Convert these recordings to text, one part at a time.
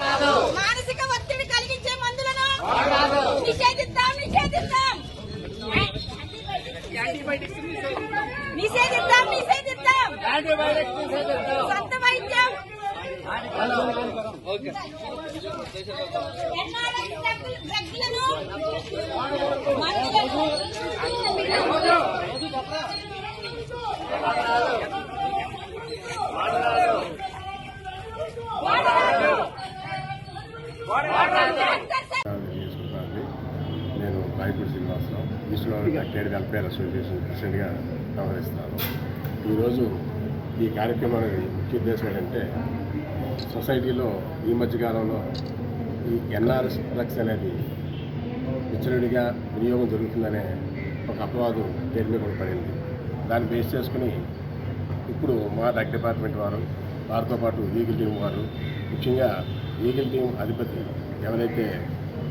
మానసిక ఒత్తిడి కలిగించే మందులను నిషేధిద్దాం నిషేధిద్దాం. నిషేధిద్దాం నిషేధిద్దాం. సొంత వైద్యం. మందులను శ్రీనివాసరావు ఈస్ట్ గోదావరి డక్టైడ్ వెల్ఫేర్ అసోసియేషన్ ప్రెసిడెంట్గా వ్యవహరిస్తున్నాను ఈరోజు ఈ కార్యక్రమానికి ముఖ్య ఉద్దేశం ఏంటంటే సొసైటీలో ఈ మధ్యకాలంలో ఈ ఎన్ఆర్ఎస్ డ్రగ్స్ అనేది విచ్చలవిడిగా వినియోగం జరుగుతుందనే ఒక అపవాదం పేరు మీద కూడా పడింది. దాన్ని బేస్ చేసుకుని ఇప్పుడు మా డ్రగ్ డిపార్ట్మెంట్ వారు వారితో పాటు ఈగిల్ టీం వారు ముఖ్యంగా ఈగిల్ టీం అధిపతి ఎవరైతే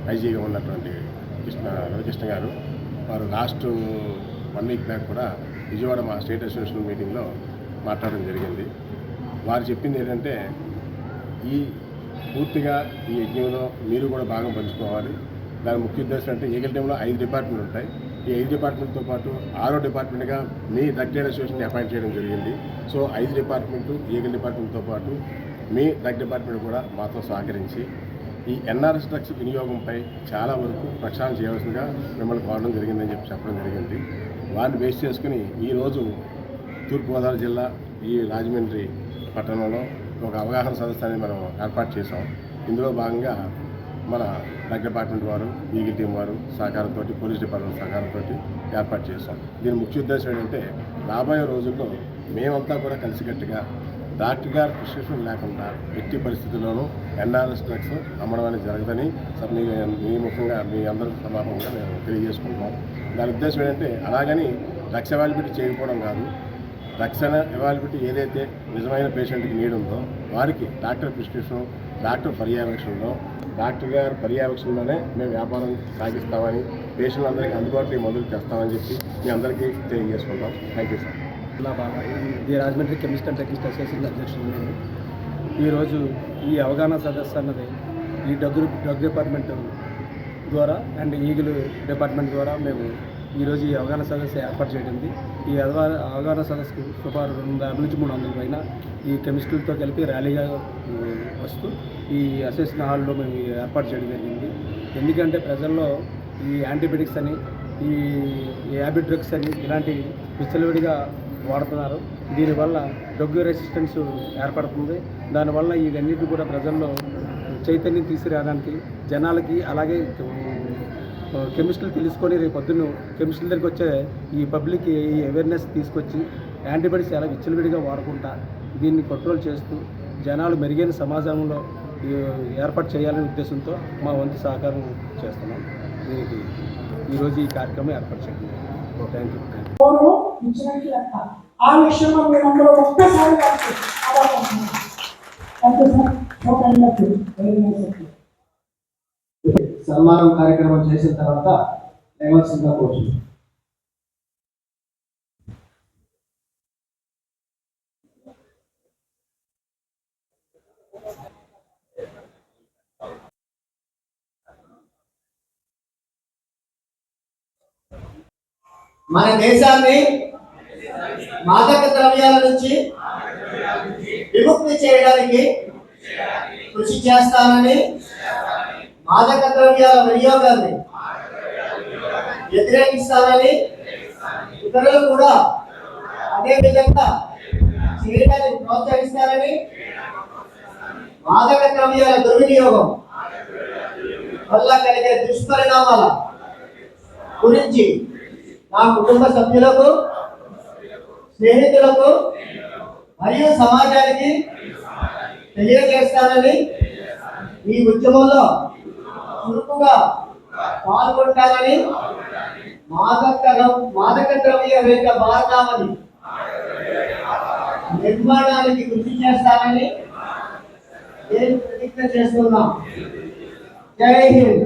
ఐజీగా ఉన్నటువంటి కృష్ణ రవికృష్ణ గారు వారు లాస్ట్ వన్ వీక్ బ్యాక్ కూడా విజయవాడ మా స్టేట్ అసోసియేషన్ మీటింగ్లో మాట్లాడడం జరిగింది. వారు చెప్పింది ఏంటంటే ఈ పూర్తిగా ఈ యజ్ఞంలో మీరు కూడా భాగం పంచుకోవాలి. దాని ముఖ్య ఉద్దేశం అంటే ఈగల్ టైంలో ఐదు డిపార్ట్మెంట్లు ఉంటాయి. ఈ ఐదు డిపార్ట్మెంట్తో పాటు ఆరో డిపార్ట్మెంట్గా మీ దగ్గర అసోసియేషన్ అపాయింట్ చేయడం జరిగింది. సో ఐదు డిపార్ట్మెంటు ఈగల్ డిపార్ట్మెంట్తో పాటు మీ డ్రగ్ డిపార్ట్మెంట్ కూడా మాతో సహకరించి ఈ ఎన్ఆర్ఎస్ డ్రగ్స్ వినియోగంపై చాలా వరకు ప్రక్షాళన చేయవలసిందిగా మిమ్మల్ని కోరడం జరిగిందని చెప్పి చెప్పడం జరిగింది. వారిని బేస్ చేసుకుని ఈరోజు తూర్పుగోదావరి జిల్లా ఈ రాజమండ్రి పట్టణంలో ఒక అవగాహన సదస్సు అనేది మనం ఏర్పాటు చేసాం ఇందులో భాగంగా మన డ్రగ్ డిపార్ట్మెంట్ వారు ఈగిల్ టీం వారు సహకారంతో పోలీస్ డిపార్ట్మెంట్ సహకారంతో ఏర్పాటు చేసాం దీని ముఖ్య ఉద్దేశం ఏంటంటే రాబోయే రోజుల్లో మేమంతా కూడా కలిసికట్టుగా డాక్టర్ గారి ప్రిస్క్రిప్షన్ లేకుండా ఎట్టి పరిస్థితుల్లోనూ ఎన్ఆర్ఎస్ డ్రగ్స్ అమ్మడం అనేది జరగదని సార్ మీ మీ ముఖ్యంగా మీ అందరి సమాపంగా మేము తెలియజేసుకుంటున్నాం. దాని ఉద్దేశం ఏంటంటే అలాగని డ్రగ్స్ అవైలబిలిటీ చేయకపోవడం కాదు. రక్షణ అవైలబిలిటీ ఏదైతే నిజమైన పేషెంట్కి నీడ్ ఉందో వారికి డాక్టర్ ప్రిస్క్రిప్షన్ డాక్టర్ పర్యవేక్షణలో డాక్టర్ గారి పర్యవేక్షణలోనే మేము వ్యాపారం సాగిస్తామని పేషెంట్లందరికీ అందుబాటులో ఈ మందులు తెస్తామని చెప్పి మీ అందరికీ తెలియజేసుకుంటాం థ్యాంక్ యూ సార్ జిల్లా బాగా. ఇది రాజమండ్రి కెమిస్ట్ అండ్ టెక్నిస్ట్ అసోసియేషన్ అధ్యక్షుడు నేను. ఈరోజు ఈ అవగాహన సదస్సు అన్నది ఈ డ్రగ్ డ్రగ్ డిపార్ట్మెంట్ ద్వారా అండ్ ఈగిల్ డిపార్ట్మెంట్ ద్వారా మేము ఈరోజు ఈ అవగాహన సదస్సు ఏర్పాటు చేయడింది ఈ అవగాహన అవగాహన సదస్సుకు సుమారు రెండు వందల నుంచి మూడు వందల పైన ఈ కెమిస్టులతో కలిపి ర్యాలీగా వస్తూ ఈ అసోసియేషన్ హాల్లో మేము ఏర్పాటు చేయడం జరిగింది. ఎందుకంటే ప్రజల్లో ఈ యాంటీబయాటిక్స్ అని ఈ యాబిడ్ డ్రగ్స్ అని ఇలాంటి విచ్చలవిడిగా వాడుతున్నారు. దీనివల్ల డొగ్గు రెసిస్టెన్స్ ఏర్పడుతుంది. దానివల్ల ఇవన్నిటి కూడా ప్రజల్లో చైతన్యం తీసుకురావడానికి జనాలకి అలాగే కెమిస్టులు తెలుసుకొని రేపు పొద్దున్న కెమిస్టుల దగ్గరికి వచ్చే ఈ పబ్లిక్ ఈ అవేర్నెస్ తీసుకొచ్చి యాంటీబయాటిక్స్ ఎలా విచ్చలవిడిగా వాడుకుంటా దీన్ని కంట్రోల్ చేస్తూ జనాలు మెరుగైన సమాజంలో ఈ ఏర్పాటు చేయాలనే ఉద్దేశంతో మా వంతు సహకారం చేస్తున్నాం. దీనికి ఈరోజు ఈ కార్యక్రమం ఏర్పాటు చేయండి ఇచ్చినట్లు లెక్క. ఆ విషయంలో మీరందరూ ఒక్కసారి సన్మానం కార్యక్రమం చేసిన తర్వాత లేవాల్సిందిగా కోరుతున్నాను మన దేశాన్ని మాదక ద్రవ్యాల నుంచి విముక్తి చేయడానికి కృషి చేస్తానని మాదక ద్రవ్యాల వినియోగాన్ని వ్యతిరేకిస్తానని ఇతరులు కూడా అదే విధంగా చేయడానికి ప్రోత్సహిస్తారని మాదక ద్రవ్యాల దుర్వినియోగం వల్ల కలిగే దుష్పరిణామాల గురించి నా కుటుంబ సభ్యులకు స్నేహితులకు మరియు సమాజానికి తెలియజేస్తానని ఈ ఉద్యమంలో చురుకుగా పాల్గొంటానని మాదక మాదక ద్రవ్య రహిత భారతావని నిర్మాణానికి గుర్తు చేస్తానని నేను ప్రతిజ్ఞ చేస్తున్నా జై హింద్.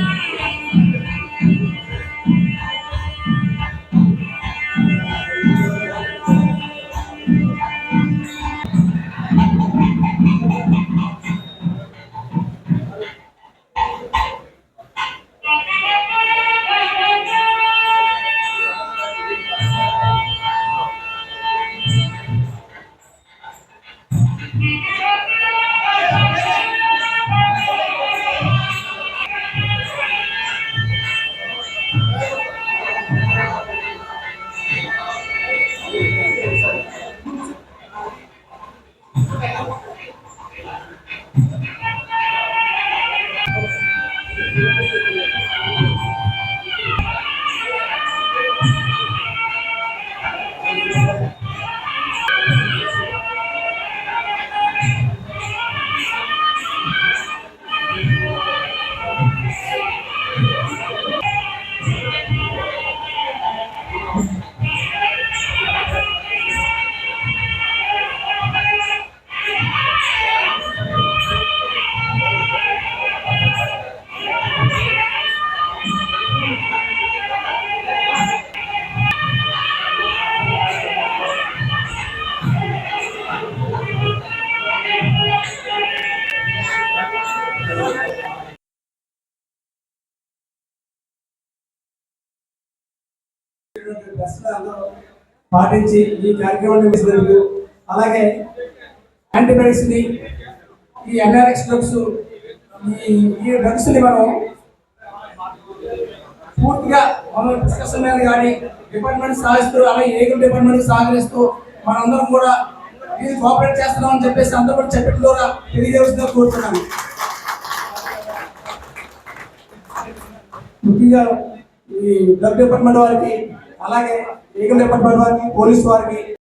పాటించి ఈ కార్యక్రమాన్ని అలాగే యాంటీబయాటిక్స్ని ఈ ఎన్ఆర్ఎక్స్ డ్రగ్స్ ఈ ఈ డ్రగ్స్ని మనం పూర్తిగా మనం డిస్కషన్ మీద కానీ డిపార్ట్మెంట్ సాగిస్తూ అలాగే ఏగుల డిపార్ట్మెంట్ సహకరిస్తూ మనందరం కూడా ఇది కోఆపరేట్ చేస్తున్నాం అని చెప్పేసి అందరూ కూడా చెప్పడం ద్వారా తెలియజేస్తుందిగా కోరుతున్నాను. ముఖ్యంగా ఈ డ్రగ్ డిపార్ట్మెంట్ వారికి అలాగే లీగల్ డిపార్ట్మెంట్ వారికి పోలీస్ వారికి